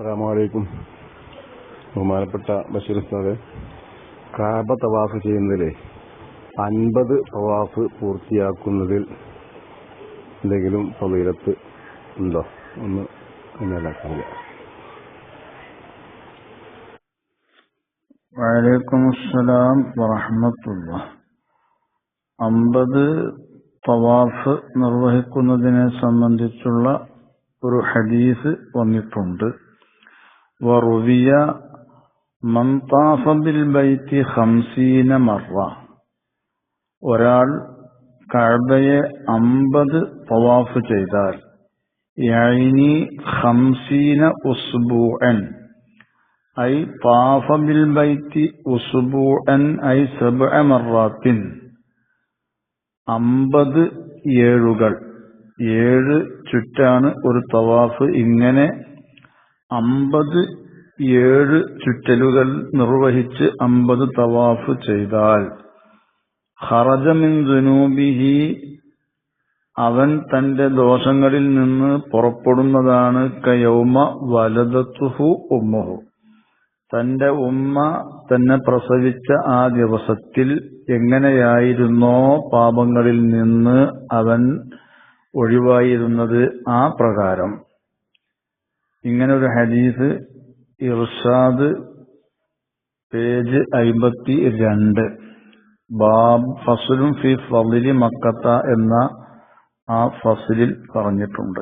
അസ്സലാമലൈക്കും ബഹുമാനപ്പെട്ട ബഷീർ ഉസ്താദെ കാബ തവാഫ് ചെയ്യുന്നതിലെ അൻപത് തവാഫ് പൂർത്തിയാക്കുന്നതിൽ എന്തെങ്കിലും ഫലീലത്ത് ഉണ്ടോ? ഒന്ന് എന്നല്ല വലൈക്കും അസ്സലാം വറഹമത്തുള്ള അമ്പത് തവാഫ് നിർവഹിക്കുന്നതിനെ സംബന്ധിച്ചുള്ള ഒരു ഹദീസ് വന്നിട്ടുണ്ട്. വറുവിയ من طاف بالبيت خمسين مرة. ഒരാൾ കഅബയെ അമ്പത് തവാഫ് ചെയ്താൽ യൈനി ഹംസീന ഉസ്ബൂഅൻ. ഐ താഫ ബിൽ ബൈത്തി ഉസ്ബൂഅൻ ഐ സബ്അ മറാത്തിൻ. അമ്പത് ഏഴുകൾ. ഏഴ് ചുറ്റാണ് ഒരു തവാഫ് ഇങ്ങനെ അമ്പത് ഏഴ് ചുറ്റലുകൾ നിർവഹിച്ച് അമ്പത് തവാഫ് ചെയ്താൽ ഹറജമിൻ ദുനൂബിഹി അവൻ തന്റെ ദോഷങ്ങളിൽ നിന്ന് പുറപ്പെടുന്നതാണ് കയൗമ വലതത്തുഹു ഉമ്മഹു. തന്റെ ഉമ്മ തന്നെ പ്രസവിച്ച ആ ദിവസത്തിൽ എങ്ങനെയായിരുന്നോ പാപങ്ങളിൽ നിന്ന് അവൻ ഒഴിവായിരുന്നത് ആ പ്രകാരം. ഇങ്ങനെ ഒരു ഹദീസ് ഇർഷാദ് പേജ് അയിമ്പത്തി രണ്ട് ബാബ് ഫസുലും ഫി ഫലിലി മക്കത്ത എന്ന ആ ഫസിലിൽ പറഞ്ഞിട്ടുണ്ട്.